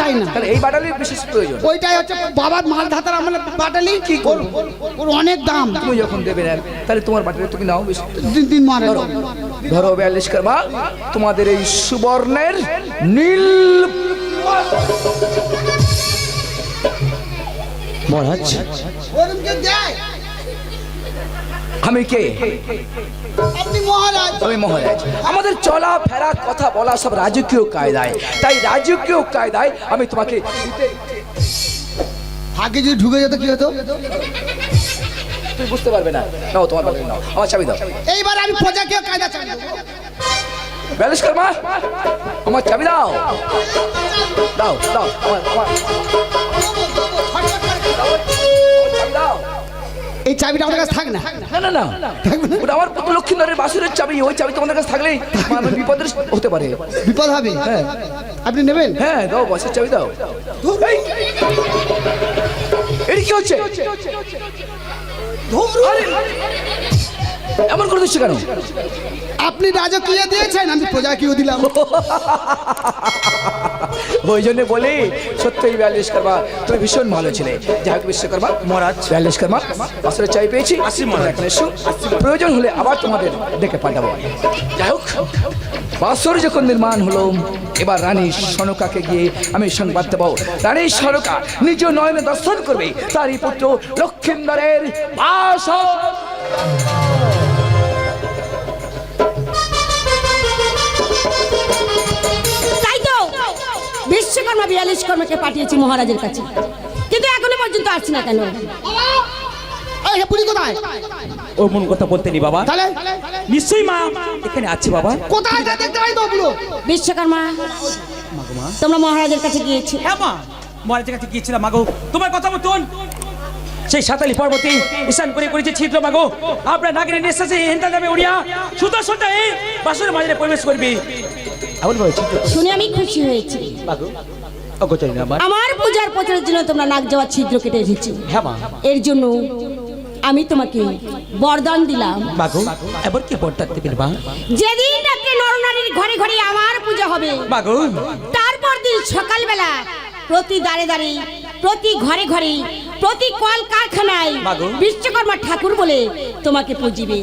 চাই না। তাহলে এই বাটালির বিশেষ প্রয়োজন। ওইটাই হচ্ছে বাবার মাল ধাতার আমার বাটালি কি করব? ওর অনেক দাম। তুমি যখন দেবে না তাহলে তোমার বাটালি তুমি নাও বেশি। দিন দিন মারে। ধরো বিয়াল্লিশ করবা তোমাদের এই সুবর্ণের নীল মহারাজ। আমি কে? মহারাজ। মহারাজ আমাদের চলা ফেরা কথা বলা সব রাজকীয় কায়দায়। তাই রাজকীয় কায়দায় আমি তোমাকে আগে যদি ঢুকে যেত কি হতো? তুমি বুঝতে পারবে না। নাও তোমার বাটালি নাও। আমার চাবি দাও। এইবার আমি প্রজাকে কায়দা চাই বিয়াল্লিশ করবা আমার চাবি দাও। দাও দাও আমার আমার চাবি দাও। এই চাবিটা আমার কাছে থাক না। না না না। ওটা আমার পুত্র লক্ষ্মীন্দরের বাসুরের চাবি ওই চাবি তোমাদের কাছে থাকলেই আমার বিপদের হতে পারে। বিপদ হবে? হ্যাঁ। আপনি নেবেন? হ্যাঁ দাও বসের চাবি দাও। এই! এটা কি হচ্ছে? আরে! এমন করে দিচ্ছে কেন? আপনি রাজা রাজকীয় দিয়েছেন আমি প্রজাকীয় দিলাম। ওই জন্য বলি সত্যই বিয়াল্লিশ করবা তুমি ভীষণ ভালো ছিলে। যাই হোক বিশ্বকর্মা মহারাজ বিয়াল্লিশ কর্মা আসলে চাই পেয়েছি। আসি মহারাজ। এসো। প্রয়োজন হলে আবার তোমাদের ডেকে পাঠাবো। যাই হোক বাসর যখন নির্মাণ হলো এবার রানী সনকাকে গিয়ে আমি সংবাদ দেবো। রানী সনকা নিজ নয়নে দর্শন করবে। তারই পুত্র লক্ষিন্দরের বাস বিশ্বকর্মা বিয়াল্লিশ কর্মকে পাঠিয়েছি মহারাজের কাছে। কিন্তু এখনও পর্যন্ত আসছি না কেন? এই কোথায়? ও মন কথা বলতে নি বাবা। তাহলে? নিশ্চয়ই মা এখানে আছে বাবা। কোথায় যা দেখতে পাই তো বিশ্বকর্মা তোমরা মহারাজের কাছে গিয়েছি। হ্যাঁ মা মহারাজের কাছে গিয়েছিলাম মাগো তোমার কথা মতন সেই সাতালি পর্বতে ঈশান করে করেছে ছিদ্র মাগো আপনার নাগিনী নিঃশ্বাসে হেন্টা যাবে উড়িয়া। সুতো সুতো এই বাসুরের মাঝে প্রবেশ করবি। এমন শুনে আমি খুশি হয়েছি। মাগো আমার আমার পূজার প্রচারের জন্য তোমরা নাক যাওয়ার ছিদ্র কেটে এসেছি হ্যাঁ মা। এর জন্য আমি তোমাকে বরদান দিলাম। মাগো এবার কি বর্তার দেবেন মা? যেদিন রাত্রে নরনারীর ঘরে ঘরে আমার পূজা হবে মাগো তারপর দিন সকালবেলা প্রতি দাঁড়ে দাঁড়ে প্রতি ঘরে ঘরে প্রতি কল কারখানায় বিশ্বকর্মা ঠাকুর বলে তোমাকে পুজিবে।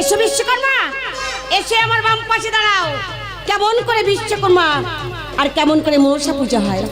এসো বিশ্বকর্মা এসে আমার বাম পাশে দাঁড়াও। কেমন করে বিশ্বকর্মা আর কেমন করে মনসা পূজা হয়।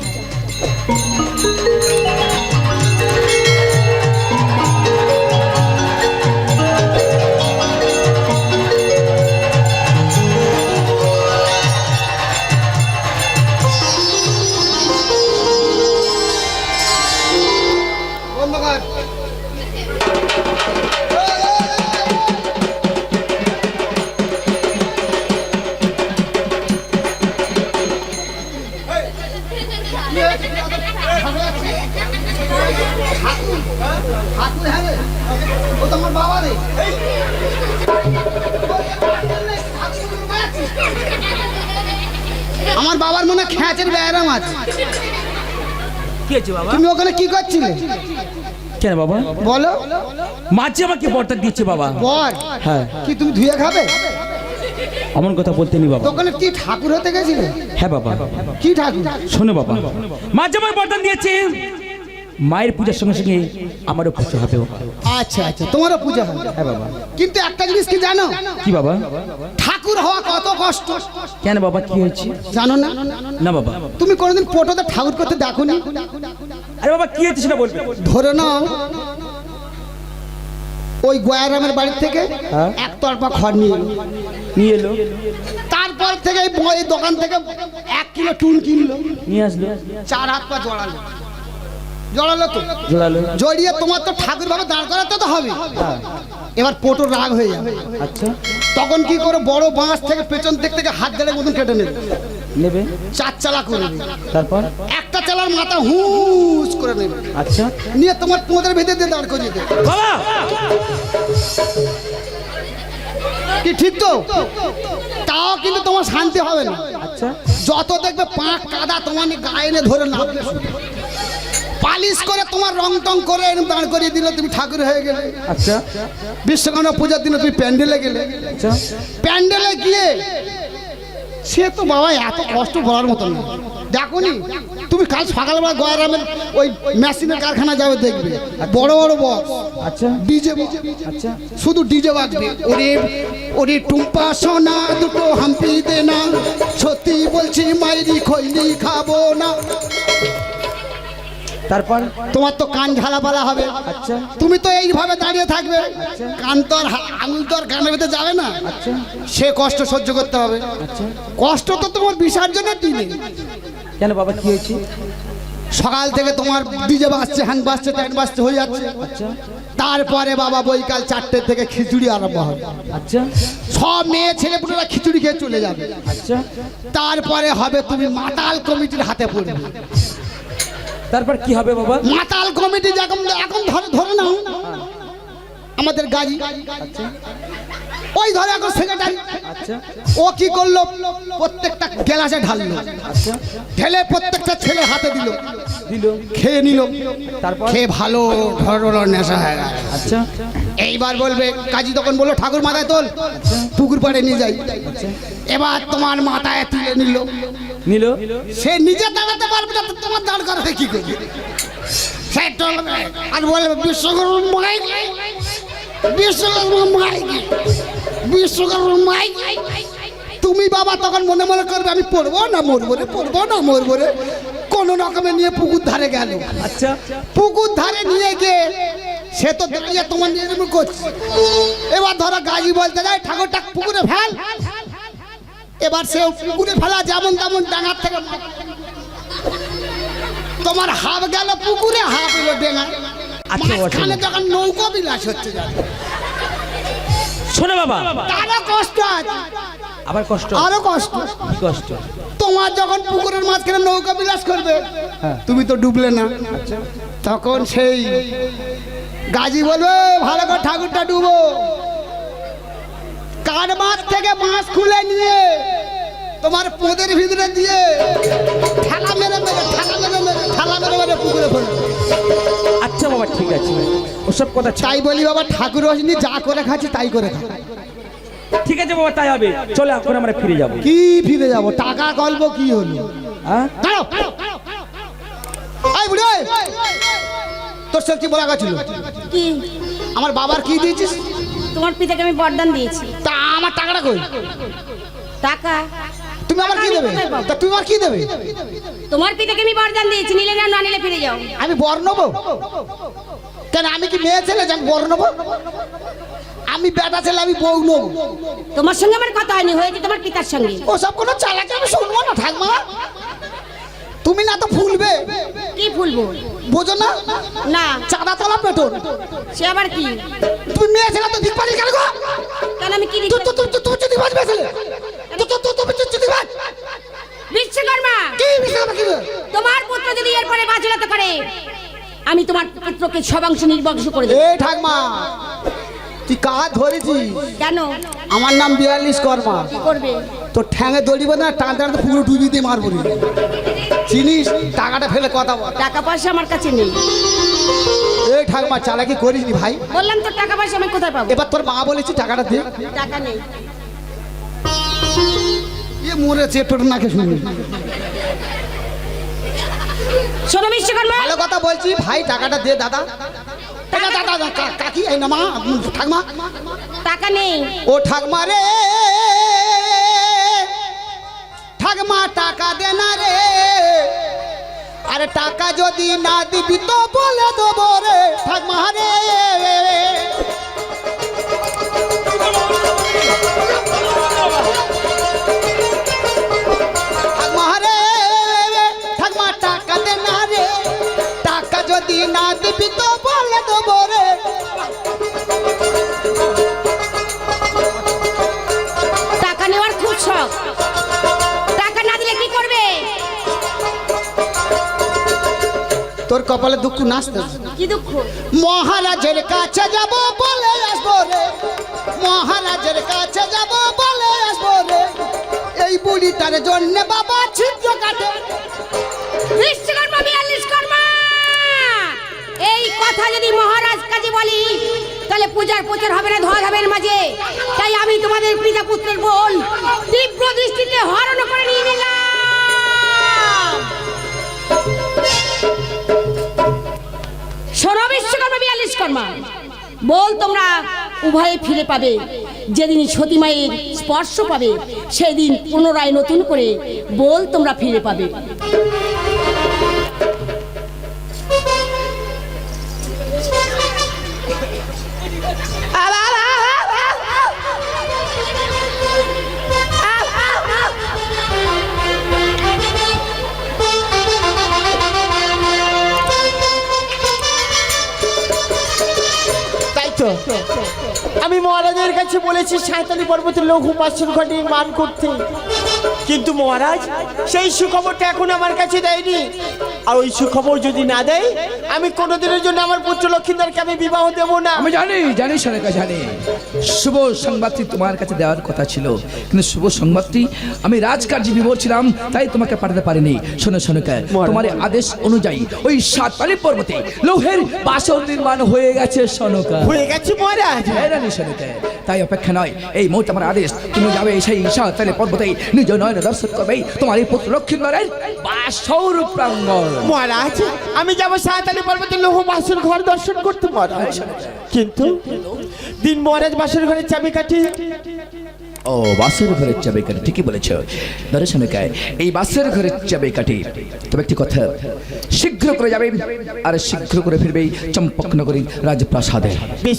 ও তো আমার বাবা রে। আমার বাবার মনে খ্যাঁচের ব্যায়াম আছে। কি বাবা? তুমি ওখানে কি করছিলে? কেন বাবা? বলো। মাঝে আমাকে বর্তা দিয়েছে বাবা। বল হ্যাঁ। কি তুমি ধুয়ে খাবে? কথা বলতে নি বাবা। দোকানে কি ঠাকুর হতে গেছিলে? হ্যাঁ বাবা। কি ঠাকুর? শোনো বাবা। মাঝে আমার বর্তন দিয়েছে। মায়ের পূজার সঙ্গে সঙ্গে আমারও পুজো হবে আচ্ছা আচ্ছা তোমারও পূজা হয় হ্যাঁ বাবা। কিন্তু একটা জিনিস কি জানো? কি বাবা? ঠাকুর হওয়া কত কষ্ট। কেন বাবা কি হয়েছে? জানো না? না বাবা। তুমি কোনোদিন ফটোতে ঠাকুর করতে দেখোনি? আরে বাবা কি হয়েছে সেটা বলবে? ধরে নাও। ওই গয়ারামের বাড়ি থেকে হ্যাঁ। একতরফা খড় নিয়ে এলো। নিয়ে এলো? তারপর থেকে এই দোকান থেকে এক কিলো টুন কিনলো। নিয়ে আসলো? চার হাত পা জড়ালো। জড়ালো তো। জোড়ালো জড়িয়ে তোমার তো ঠাকুর ভাবে দাঁড় করাতে তো হবে। এবার পোটোর রাগ হয়ে যাবে। আচ্ছা। তখন কি করে বড় বাঁশ থেকে পেছন দিক থেকে হাত গেলে মতন কেটে নেবে? নেবে। চার চালা করে তারপর? একটা চালার মাথা হুস করে নেবে। আচ্ছা। নিয়ে তোমার তোমাদের ভেতর দিয়ে দাঁড় করিয়ে দেবে। বাবা! কি ঠিক তো? তাও কিন্তু তোমার শান্তি হবে না। আচ্ছা। যত দেখবে পাঁক কাদা তোমার গায়ে ধরে নামবে। পালিশ করে তোমার রং টং করে এরকম দাঁড় করিয়ে দিলে তুমি ঠাকুর হয়ে গেলে। আচ্ছা। বিশ্বকর্মা পূজার দিনে তুমি প্যান্ডেলে গেলে। আচ্ছা। প্যান্ডেলে গিয়ে সে তো বাবা এত কষ্ট বলার মতো না। দেখো নি তুমি কাল সকালবেলা গয়ারামের ওই মেশিনের কারখানা যাবে দেখবে। বড় বড় বক্স। আচ্ছা। ডিজে আচ্ছা। শুধু ডিজে বাজবে। ওরে ওরে টুম্পা সোনা দুটো হাম্পি দে না সত্যি বলছি মাইরি খৈনি খাব না। তারপর? তোমার তো কান ঝালাপালা হবে। আচ্ছা। তুমি তো এইভাবে দাঁড়িয়ে থাকবে। কান তো আর আঙুল তো আর কানের ভেতরে যাবে না। আচ্ছা। সে কষ্ট সহ্য করতে হবে। আচ্ছা। কষ্ট তো তোমার বিসর্জনের দিনে। কেন বাবা কি হয়েছে? সকাল থেকে তোমার ডিজে বাজছে হ্যাং বাজছে ট্যান বাজছে হয়ে যাচ্ছে। আচ্ছা। তারপরে বাবা বৈকাল চারটে থেকে খিচুড়ি আরম্ভ হবে। আচ্ছা। সব মেয়ে ছেলে পুরোরা খিচুড়ি খেয়ে চলে যাবে। আচ্ছা। তারপরে হবে তুমি মাতাল কমিটির হাতে পড়বে। তারপর কি হবে বাবা? মাতাল কমিটি যখন এখন ধরে ধরে নাও। আমাদের গাড়ি। ওই ধরে এখন সেক্রেটারি আচ্ছা। ও কি করল? প্রত্যেকটা গ্লাসে ঢাললো। আচ্ছা। ঢেলে প্রত্যেকটা ছেলে হাতে দিল। খেয়ে নিল। তারপর? খেয়ে ভালো ঢড় নেশা হয়ে গেল আচ্ছা। এইবার বলবে কাজী তখন বলল ঠাকুর মাথায় তোল পুকুর পাড়ে নিয়ে যাই। এবার তোমার মাথায় তুলে নিল। নিল? সে নিজে দাঁড়াতে পারবে না তোমার দাঁড় করাবে কি করবে সে টলবে আর বলবে Vishwakarma mic Vishwakarma mic Vishwakarma mic তুমি বাবা তখন মনে মনে করবে আমি পড়ব না মরবো রে পড়ব না মরবো রে। কোনো রকমে নিয়ে পুকুর ধারে গেল। আচ্ছা। পুকুর ধারে নিয়ে গিয়ে সে তো দাঁড়িয়ে তোমার নিয়ে করছে। এবার ধরো গাজী বলতে যায় ঠাকুরটা পুকুরে ফেল। এবার সে পুকুরে ফেলা যেমন তেমন ডাঙার থেকে। তোমার হাফ গেল পুকুরে হাফ এলো ডেঙা আচ্ছা, মাঝখানে যখন নৌকো বিলাস হচ্ছে শোনো বাবা। তারও কষ্ট আছে। আবার কষ্ট? আরও কষ্ট। কষ্ট? তোমার যখন পুকুরের মাঝখানে নৌকা বিলাস করবে হ্যাঁ। তুমি তো ডুবলে না। তখন সেই গাজী বলবে ভালো করে ঠাকুরটা ডুবো। কার মাছ থেকে মাছ খুলে নিয়ে তোমার পোদের ভিতরে দিয়ে ঠেলা মেরে মেরে ঠেলা মেরে পুকুরে ফেলবে আচ্ছা বাবা ঠিক আছে। ওসব কথা। তাই বলি বাবা ঠাকুর রজনী যা করে খাচ্ছি তাই করে খা ঠিক আছে বাবা তাই হবে। চলে এখন আমরা ফিরে যাব। কি ফিরে যাব? টাকা গল্প কি হলো? হ্যাঁ এই বুড়ি। তোর সব কি বলা গেছিল কি? আমার বাবার কি দিয়েছিস? তোমার পিতাকে আমি বরদান দিয়েছি। তা আমার টাকাটা কই? টাকা? তুমি আমার কি দেবে? তা তুমি আমার কি দেবে? তোমার পিতাকে আমি বরদান দিয়েছি নিলে যাও না নিলে ফিরে যাও। আমি বর নেব? কেন আমি কি মেয়ে ছেলে আমি বর নেব? আমি বেটা ছেলে আমি বউ নেব। তোমার সঙ্গে আমার কথা হয়নি হয়েছে তোমার পিতার সঙ্গে। ওসব কোনো চালাকি আমি শুনব না ঠাকমা। তুমি না তো ফুলবে। কি ফুলবো? বোঝো না। না। চাঁদা তোলা পেটন। সে আবার কি? তুমি মেয়ে ছেলে তো দিক পারি কেন গো। কেন আমি কি তো তো তো তো তুমি যদি বাজবে ছেলে। তুমি যদি বাজ বিশ্বকর্মা কি বিষয় কি তোমার পুত্র যদি এরপরে বাজলাতে করে আমি তোমার পুত্রকে সবাংশ নির্বংশ করে দেবো। এই ঠাকমা তুই কাজ ধরেছিস? কেন? আমার নাম বিয়াল্লিশ কর্মা করবে? তোর ঠ্যাঙে দড়িব না টান টানতে পুরো ডুবি দিয়ে মারবো চিনিস? টাকাটা ফেলে কথা বল। টাকা পয়সা আমার কাছে নেই। এই ঠাকমা চালাকি করিস ভাই? বললাম তোর টাকা পয়সা আমি কোথায় পাবো? এবার তোর মা বলেছি টাকাটা দে। টাকা নেই। ইয়ে মরেছে তোর নাকে শুনি শোনো বিশ্বকর্মা ভালো কথা বলছি ভাই টাকাটা দে দাদা। কাকি এই না মা ঠাকমা। টাকা নেই। ও ঠাকমা রে। ঠাকমা টাকা দে না রে। আরে টাকা যদি না দিবি তো বলে দেবো রে। ঠাকমা রে। কপালে দুঃখ নাচতে কি দুঃখ? মহারাজের কাছে যাব বলে আসব রে। মহারাজের কাছে যাব বলে আসব রে। এই বুড়িটার জন্য বাবা ছিদ্র কাটে। বিশ্বকর্মা বিয়াল্লিশ কর্মা এই কথা যদি মহারাজ কাজে বলি তাহলে পূজার প্রচার হবে না ধোয়া ধাবের মাঝে। তাই আমি তোমাদের পিতা পুত্রের বোন তীব্র দৃষ্টিতে হরণ করে নিয়ে নিলাম বিশ্বকর্মা বল তোমরা উভয়ে ফিরে পাবে। যেদিন সতী মায়ের স্পর্শ পাবে, সেদিন পুনরায় নতুন করে বল তোমরা ফিরে পাবে। মহারাজের কাছে বলেছি সাঁতালি পর্বতের লঘু পাশের ঘটে মান করতে। কিন্তু মহারাজ সেই সুখবরটা এখন আমার কাছে দেয়নি। আর ওই সুখবর যদি না দেয় আমি কোনোদিনের জন্য আমার পুত্র লক্ষ্মীদারকে আমি বিবাহ দেব না। আমি জানি জানি সনেকা জানি। শুভ সংবাদটি তোমার কাছে দেওয়ার কথা ছিল। কিন্তু শুভ সংবাদটি আমি রাজকার্যে বিভোর ছিলাম তাই তোমাকে পাঠাতে পারিনি। শোনো সনেকা তোমার আদেশ অনুযায়ী ওই সাতপালি পর্বতে লোহের বাসন নির্মাণ হয়ে গেছে সনকা হয়ে গেছে মহারাজ। হ্যাঁ, রানী সনকা তাই অপেক্ষা নয় এই মুহূর্তে আমার আদেশ। তুমি যাবে সেই সাতপালি পর্বতে নিজ দর্শন করবে। তোমার এই পুত্র লক্ষ্মীন্দরের বাসর প্রাঙ্গণ। মহারাজ আমি যাব সাঁতালি পর্বতের লৌহ বাসর ঘর দর্শন করতে মহারাজ। কিন্তু দিন মহারাজ বাসর ঘরের চাবি কাঠি ও বাসের ঘরের চাবি কাঠি ঠিকই বলেছ। দর্শনকায় এই বাসের ঘরের চাবি কাঠি তবে একটি কথা শীঘ্র করে যাবে আর শীঘ্র করে ফিরবে চম্পকনগরী রাজপ্রাসাদে। বেশ।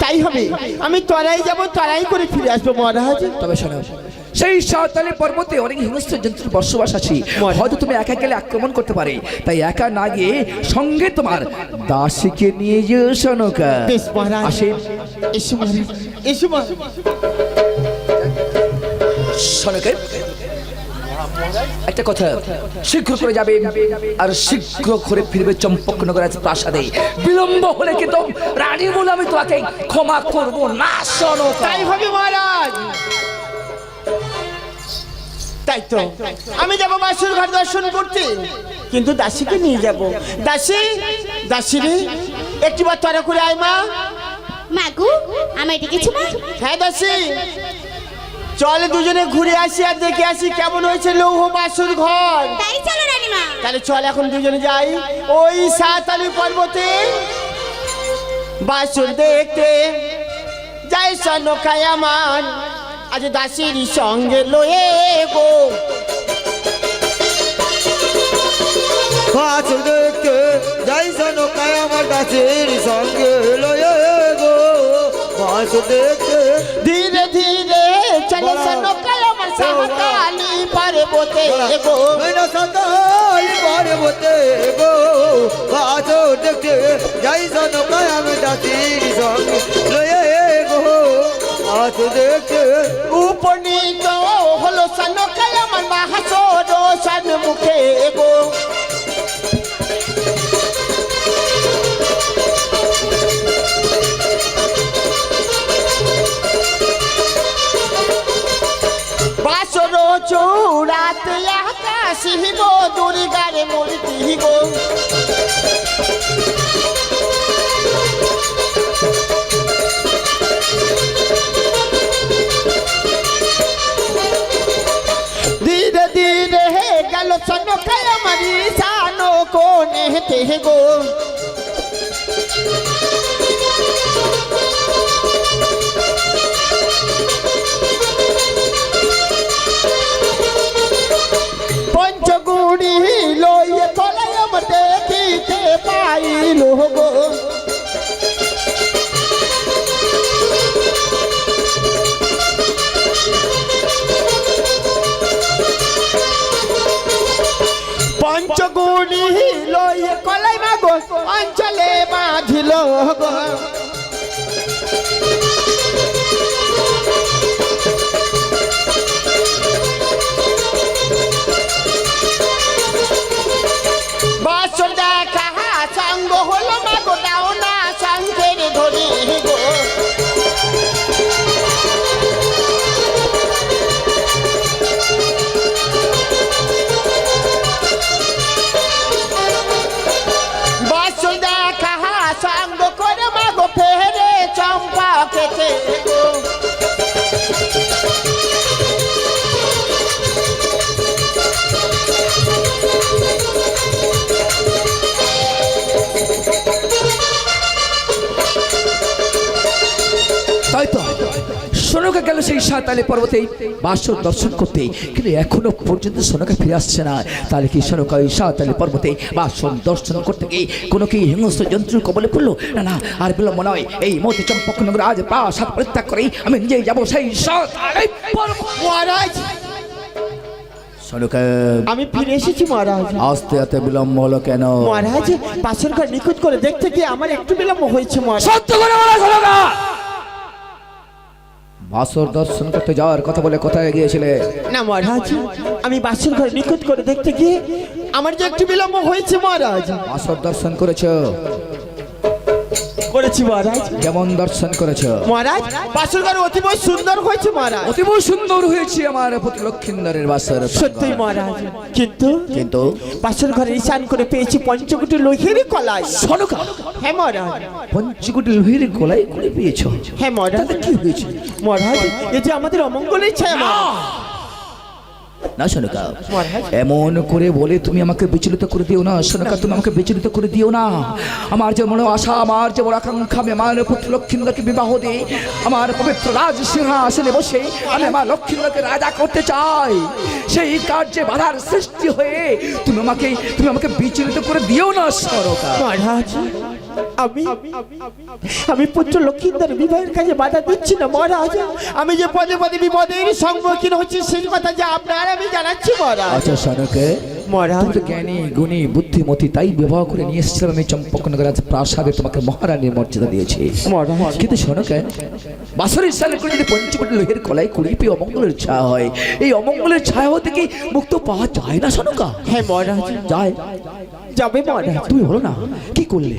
তাই হবে। আমি তরাই যাব তরাই করে ফিরে আসব মহারাজ। তবে শোনো সেই সাঁওতালি পর্বতে অনেক হিংস্র জন্তুর বসবাস আছে। হয়তো তুমি একা গেলে আক্রমণ করতে পারে। তাই একা না গিয়ে সঙ্গে তোমার দাসীকে নিয়ে যেও সনকা। একটা কথা শীঘ্র করে যাবে আর শীঘ্র করে ফিরবে চম্পকনগর আজ প্রাসাদে। বিলম্ব হলে কিন্তু রানী বলে আমি তোমাকে ক্ষমা করব না সনকা। তাই হবে মহারাজ। তাই তো? আমি যাব বাসুর ঘর দর্শন করতে। কিন্তু দাসীকে নিয়ে যাব। দাসী দাসী রে একটিবার তরা করে আয় মা। মাগু আমায় ডেকেছো মা? হ্যাঁ দাসী। চল দুজনে ঘুরে আসি আর দেখে আসি কেমন হয়েছে লৌহ বাসুর ঘর। তাই চলো রানীমা। তাহলে চল এখন দুজনে যাই। ওই সাতালি পর্বতে বাসুর দেখতে। যাই সনকায় আমার। আজ দাসির সঙ্গে লয়ে গো পাঁচ দেখতে যাইছেন কায় আমার গাছের সঙ্গে লয়ে গো পাঁচ দেখতে ধীরে ধীরে চলে সনকায় আমার সাহাকালি পর্বতে গো মেনা সদাই পার্বতে গো পাঁচ দেখতে যাইছেন কায় আমার সঙ্গে লয়ে পাঁচ দেখতে উপনীত হলো সনকায় আমার মাহাসর সন্মুখে গো। বাসর চৌড়াতে আকাশি গো, দুর্গার মূর্তি গো। কোনে হেতে গো গো সেই সাঁতালি পর্বতে বাসর দর্শন করতে। কিন্তু এখনও পর্যন্ত সোনাকা ফিরে আসছে না। তাহলে কি সোনাকা ওই সাঁতালি পর্বতে বাসন দর্শন করতে গিয়ে কোনো কি হিংস্র জন্তুর কবলে পড়ল? না না আর বিলম্ব নয় এই মতি চম্পকনগর আজ প্রাসাদ পরিত্যাগ করেই আমি নিজেই যাব সেই সাঁতালি পর্বত। মহারাজ! সোনাকা আমি ফিরে এসেছি মহারাজ। আসতে এত বিলম্ব হলো কেন? মহারাজ পাশের ঘর নিখুঁত করে দেখতে গিয়ে আমার একটু বিলম্ব হয়েছে মহারাজ। সত্য করে বলা সোনাকা বাসর দর্শন করতে যাওয়ার কথা বলে কোথায় গিয়েছিলে? না মহারাজ আমি বাসর ঘর নিখুঁত করে দেখতে গিয়ে আমার যে একটু বিলম্ব হয়েছে মহারাজ। বাসর দর্শন করেছ? করেছি মহারাজ। কেমন দর্শন করেছ? মহারাজ বাসের ঘর অতীব সুন্দর হয়েছে মহারাজ। অতীব সুন্দর হয়েছে আমার প্রতি লক্ষিন্দরের বাসর সত্যই মহারাজ কিন্তু কিন্তু? বাসের ঘরে ঈশান করে পেয়েছি পঞ্চকুটি লোহের কলাই। সনকা? হ্যাঁ মহারাজ। পঞ্চকুটি লোহের গলায় করে পেয়েছ? হ্যাঁ মহারাজ। কি হয়েছে? মহারাজ এ যে আমাদের অমঙ্গলের ছায়া মহারাজ। না সনকা। এমন করে বলে তুমি আমাকে বিচলিত করে দিও না সনকা তুমি আমাকে বিচলিত করে দিও না। আমার যে মনে আশা আমার যে বড় আকাঙ্ক্ষা আমি আমার পুত্র লক্ষিন্দরকে বিবাহ দিয়ে আমার পবিত্র রাজ সিংহাসনে বসে আমি আমার লক্ষিন্দরকে রাজা করতে চাই। সেই কার্যে বাধার সৃষ্টি হয়ে তুমি আমাকে তুমি আমাকে বিচলিত করে দিও না মহারাজ আমি আমি পুত্র লক্ষ্মীদের বিবাহের কাজে বাধা দিচ্ছি না, মহারাজ। আমি যে পদে পদে বিপদের সম্মুখীন হচ্ছি, সেই কথা যে আপনার আমি জানাচ্ছি, মহারাজ। আচ্ছা সনকে মহারাজ। জ্ঞানী গুণী বুদ্ধিমতী তাই বিবাহ করে নিয়ে এসেছিলাম আমি চম্পকনগর রাজ প্রাসাদে তোমাকে মহারানীর মর্যাদা দিয়েছি। কিন্তু শোনো কেন বাসরের সালে করে যদি পঞ্চকোটি লোহের কলাই কুড়ি পেয়ে অমঙ্গলের ছায়া হয় এই অমঙ্গলের ছায়া হতে কি মুক্ত পাওয়া যায় না শোনকা হ্যাঁ মহারাজ। যায়। যাবে মহারাজ। তুমি বলো না কি করলে?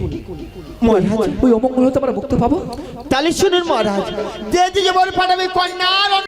মহারাজ। ওই অমঙ্গল হতে আমরা মুক্ত পাবো? তাহলে শুনুন মহারাজ যে যে বল পাঠাবে কন্যা